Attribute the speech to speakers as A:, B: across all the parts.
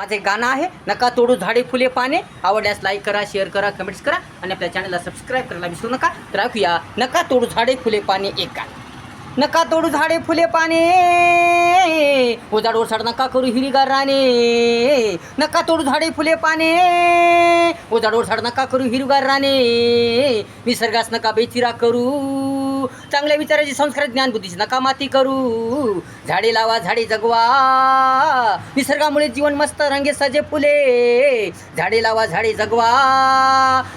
A: माझं एक गाणं आहे नका तोडू झाडे फुले पाने. आवडल्यास लाईक करा शेअर करा कमेंट्स करा आणि आपल्या चॅनलला सबस्क्राईब करायला विसरू नका. तर ऐकूया नका तोडू झाडे फुले पाने एक गाणं. नका तोडू झाडे फुले पाने. उजाड ओसाड नका करू हिरीगार राणे. नका तोडू झाडे फुले पाने. उजाड ओसाड नका करू हिरगार राणे. निसर्गास नका बेचिरा करू. चांगल्या विचाराची संस्कार ज्ञान बुद्धीची नका माती करू. झाडे लावा झाडे जगवा. निसर्गामुळे जीवन मस्त रंगे सजे फुले. झाडे लावा झाडे जगवा.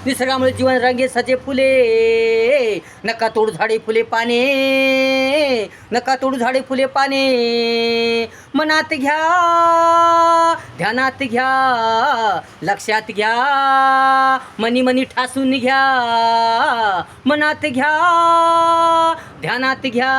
A: निसर्गामुळे जीवन रंगे सजे फुले. नका तोडू झाडे फुले पाने. नका तोडू झाडे फुले पाने. मनात घ्या ध्यानात घ्या लक्षात घ्या मनी मनी ठासून घ्या. मनात घ्या ध्यानात घ्या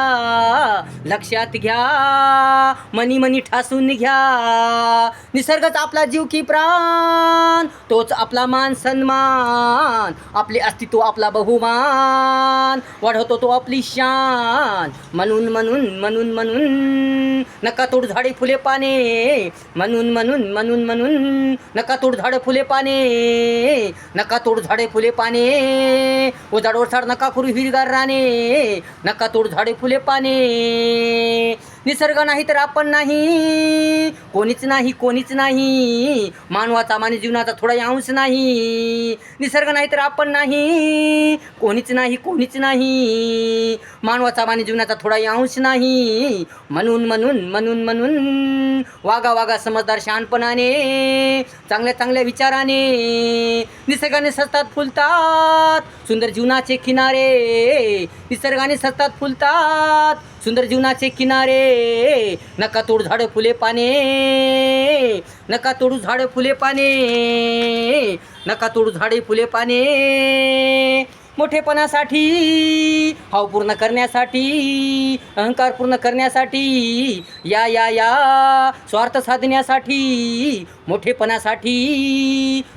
A: लक्षात घ्या. मनी मनी ठासून घ्या. निसर्गच आपला जीव की प्राण तोच आपला मान सन्मान. आपले अस्तित्व आपला बहुमान. वाढवतो तो आपली शान. म्हणून म्हणून म्हणून म्हणून नका तोड झाडे फुले पाने. म्हणून म्हणून म्हणून म्हणून नका तोड झाडे फुले पाने. नका तोड झाडे फुले पाने. उजाड ओसाड नका करू हिरगार राणे नका तोड झाडे फुले पाने. निसर्ग नाही तर आपण नाही. कोणीच नाही कोणीच नाही. मानवाचा मानवी जीवनाचा थोडा अंश नाही. निसर्ग नाही तर आपण नाही. कोणीच नाही कोणीच नाही. मानवाचा मानवी जीवनाचा थोडा अंश नाही. म्हणून म्हणून म्हणून म्हणून वागा वागा समजदार शहाणपणाने चांगल्या चांगल्या विचाराने. निसर्गाने सस्तात फुलतात. सुंदर जीवनाचे किनारे निसर्गाने सतत फुलतात. सुंदर जीवनाचे किनारे नका तोड झाडं फुले पाने. नका तोडू झाडं फुले पाने. नका तोडू झाडे फुले पाने. मोठेपणासाठी हाव पूर्ण करण्यासाठी अहंकार पूर्ण करण्यासाठी या या या स्वार्थ साधण्यासाठी मोठेपणासाठी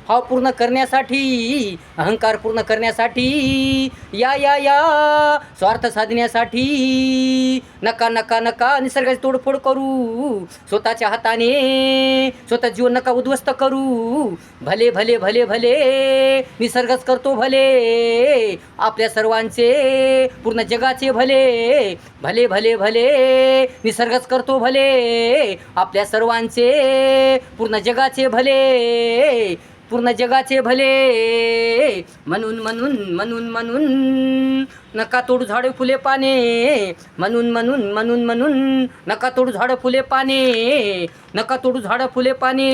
A: हाव पूर्ण करण्यासाठी अहंकार पूर्ण करण्यासाठी या या या स्वार्थ साधण्यासाठी नका नका नका निसर्गाची तोडफोड करू स्वतःच्या हाताने स्वतः जीवन नका उद्ध्वस्त करू भले भले भले भले निसर्गच करतो भले आपल्या सर्वांचे पूर्ण जगाचे भले भले भले भले निसर्गच करतो भले आपल्या सर्वांचे पूर्ण जगाचे भले पूर्ण जगाचे भले म्हणून म्हणून म्हणून म्हणून नका तोडू झाडे फुले पाने. म्हणून म्हणून म्हणून म्हणून नका तोडू झाडं फुले पाने. नका तोडू झाडं फुले पाने.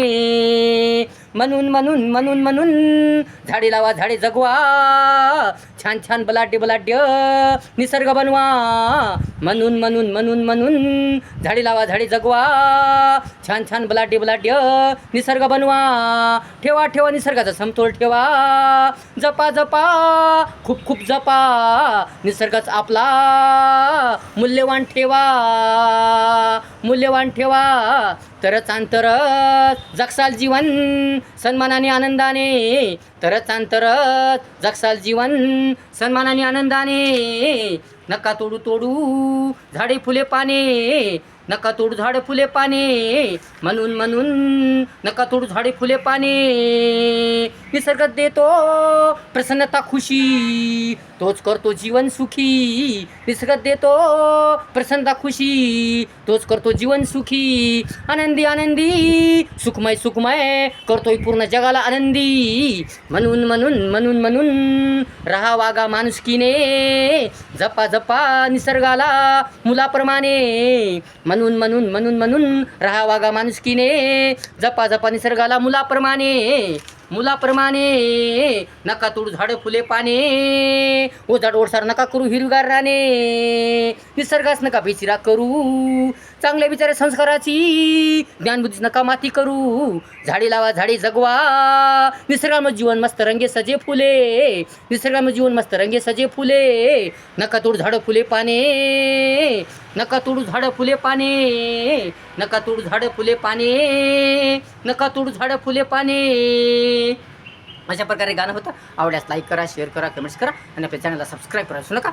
A: म्हणून म्हणून म्हणून म्हणून झाडे लावा झाडे जगवा. छान छान बलाढ्य बलाढ्य निसर्ग बनवा. म्हणून म्हणून म्हणून म्हणून झाडे लावा झाडे जगवा. छान छान बलाढ्य बलाढ्य निसर्ग बनवा. ठेवा ठेवा निसर्गाचा समतोल ठेवा. जपा जपा खूप खूप जपा. निसर्गच आपला मूल्यवान ठेवा मूल्यवान ठेवा. तरच अंतरच जगसाल जीवन सन्मानाने आनंदाने. तरच अंतरच जगसाल जीवन सन्मानाने आनंदाने. नका तोडू तोडू झाडे फुले पाने. नका तोडू झाडे फुले पाने. म्हणून म्हणून नका तोडू झाडे फुले पाने. निसर्गात देतो प्रसन्नता खुशी. तोच करतो जीवन सुखी. निसर्गात देतो प्रसन्नता खुशी. तोच करतो जीवन सुखी. आनंदी आनंदी. सुखमय सुखमय करतोय पूर्ण जगाला आनंदी. म्हणून म्हणून म्हणून म्हणून राहा वागा माणुसकीने. जपा जपा निसर्गाला मुलाप्रमाणे. म्हणून म्हणून म्हणून म्हणून राहा वागा माणुसकीने. जपा जपा निसर्गाला मुलाप्रमाणे. मुलाप्रमाणे. नका तुड झाडं फुले पाने. ओझाड ओढसार नका करू हिरगार राणे. निसर्गास नका बेचिरा करू. चांगल्या विचारे संस्काराची ज्ञानबुद्धी नका माती करू. झाडे लावा झाडे जगवा. निसर्गामध्ये जीवन मस्त रंगे सजे फुले. निसर्गामध्ये जीवन मस्त रंगे सजे फुले. नका तोडू झाडं फुले पाने. नका तोडू झाडं फुले पाने. नका तोडू झाडं फुले पाने. नका तोडू झाडं फुले पाने. अशा प्रकारे गाणं होतं. आवडल्यास लाईक करा शेअर करा कमेंट्स करा. आणि आपल्या चॅनलला सबस्क्राईब करा विसरू नका.